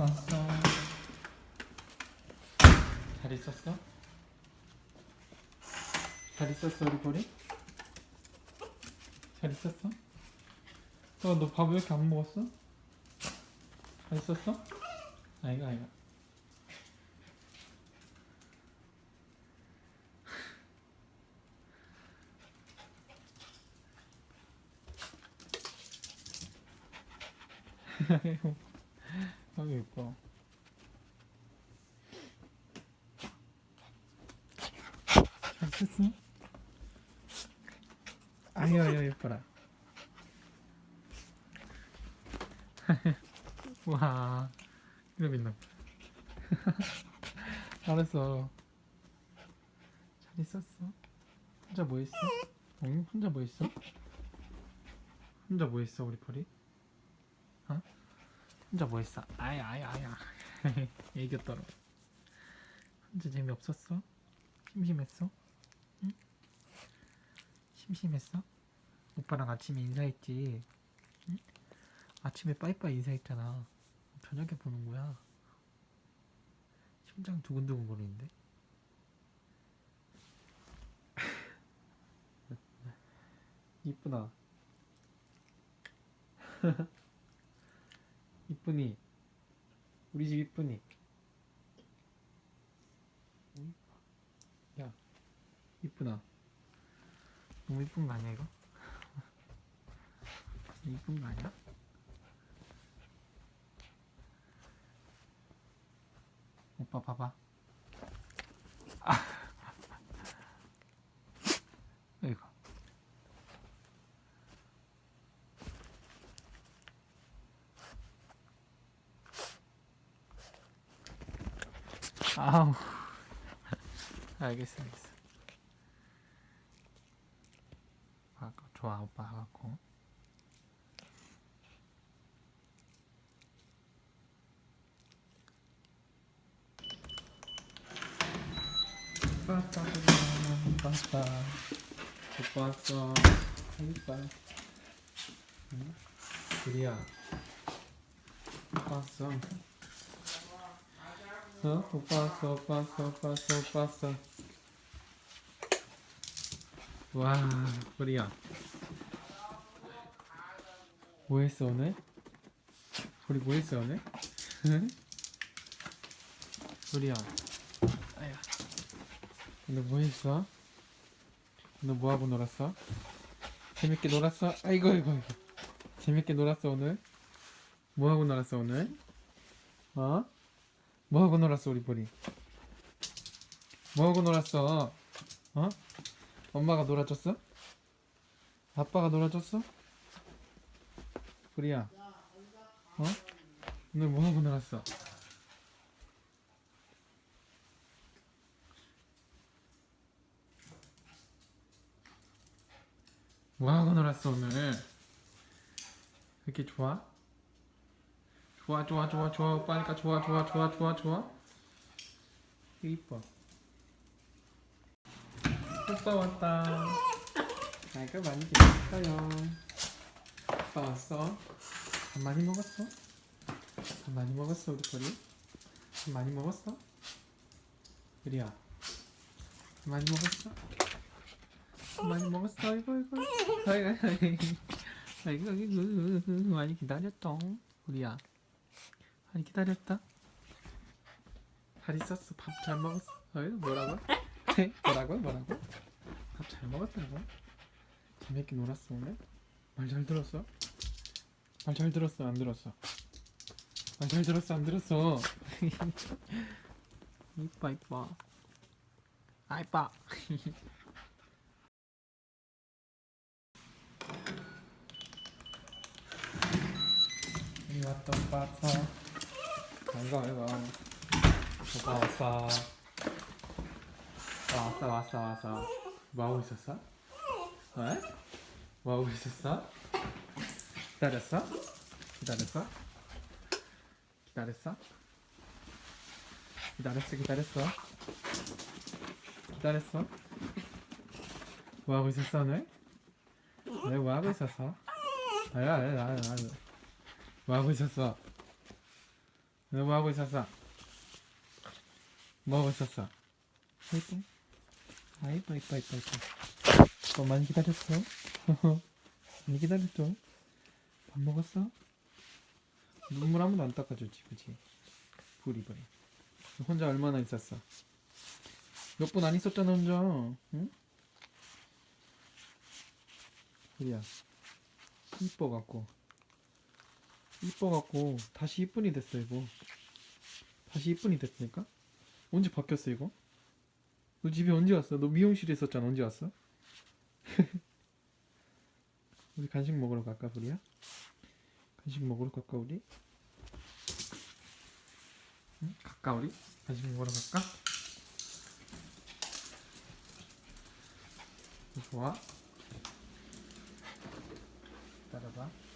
왔어. 잘 있었어? 잘 있었어 우리 보리? 잘 있었어? 어, 너밥 왜 이렇게 안 먹었어? 잘 있었어? 아이가 아이가. 아 유 예뻐. 잘 있었어? 아유 아유 예뻐라. 와 이러고 있나 봐. 알았어. 잘 있었어? 혼자 뭐 했어? 응? 혼자 뭐 했어? 혼자 뭐 했어 우리 펄이? 어? 혼자 뭐 했어? 아야 아야 아야 애교 떨어 혼자 재미없었어? 심심했어? 응? 심심했어? 오빠랑 아침에 인사했지? 응? 아침에 빠이빠이 인사했잖아 저녁에 보는 거야 심장 두근두근 거리는데 이쁘다 이쁘니? 우리 집 이뻐. 야 이쁘다. 너무 이쁜 거 아니야 이거? 이쁜 거 아니야? 오빠 봐봐. 아 이거 아우. 알겠어 알겠어 아, 좋아 오빠 하고. 빠빠빠빠빠 오빠. 왔어 이뻐 응? 우리야. 오빠 왔 어 어? 왔어 오빠 왔어 오빠 왔어 와 우리야 뭐 했어 오늘? 우리 뭐 했어 오늘? 응? 우리야 아야 오늘 뭐 했어? 오늘 뭐 하고 놀았어? 재밌게 놀았어? 아이고 아이고 아이고 재밌게 놀았어 오늘? 뭐 하고 놀았어 오늘? 어? 뭐 하고 놀았어 우리 보리? 뭐 하고 놀았어? 어? 엄마가 놀아줬어? 아빠가 놀아줬어? 보리야 어? 오늘 뭐 하고 놀았어? 뭐 하고 놀았어 오늘? 왜 이렇게 좋아? 좋아 좋아 좋아 좋아. 오빠니까 좋아 좋아 좋아 좋아 좋아. 이뻐. 오빠 왔다. 아이가 많이 기다렸어요. 오빠 왔어? 밥 많이 먹었어? 밥 많이 먹었어 우리 거리? 밥 많이 먹었어? 그리야 밥 많이 먹었어? 밥 많이 먹었어? 아이고 아이고. 아이고 아이고. 아이고 아이고. 많이 기다렸다. 우리야 많이 기다렸다 잘 있었어 밥 잘 먹었어 어이 뭐라고? 뭐라고 뭐라고? 밥 잘 먹었다고? 재밌게 놀았어 오늘? 말 잘 들었어? 말 잘 들었어 안 들었어? 말 잘 들었어 안 들었어? 이뻐 이뻐 아 이뻐 오빠 왔 어 아이고 아이고 오빠 왔어 왔어 왔어 왔어 뭐하고 있었어? 왜? 뭐하고 있었어? 기다렸어? 기다렸어? 기다렸어? 기다렸어 기다렸어 기다렸어? 뭐하고 있었어 오늘? 왜 뭐하고 있었어? 아야 아야 아야 뭐하고 있었어? 너 뭐 하고 있었어? 뭐 하고 있었어? 이뻐? 아 이뻐 이뻐 이뻐 이뻐 너 많이 기다렸어? 많이 기다렸죠? 밥 먹었어? 눈물 한 번도 안 닦아주지 그치? 너 혼자 얼마나 있었어? 몇 분 안 있었잖아 혼자 응? 그래야 이뻐갖고 이뻐갖고 다시 이쁜이 됐어 이거 다시 이쁜이 됐으니까 언제 바뀌었어 이거? 너 집에 언제 왔어? 너 미용실에 있었잖아 언제 왔어? 우리 간식 먹으러 갈까 우리야? 간식 먹으러 갈까 우리? 응? 갈까 우리? 간식 먹으러 갈까? 좋아 따라봐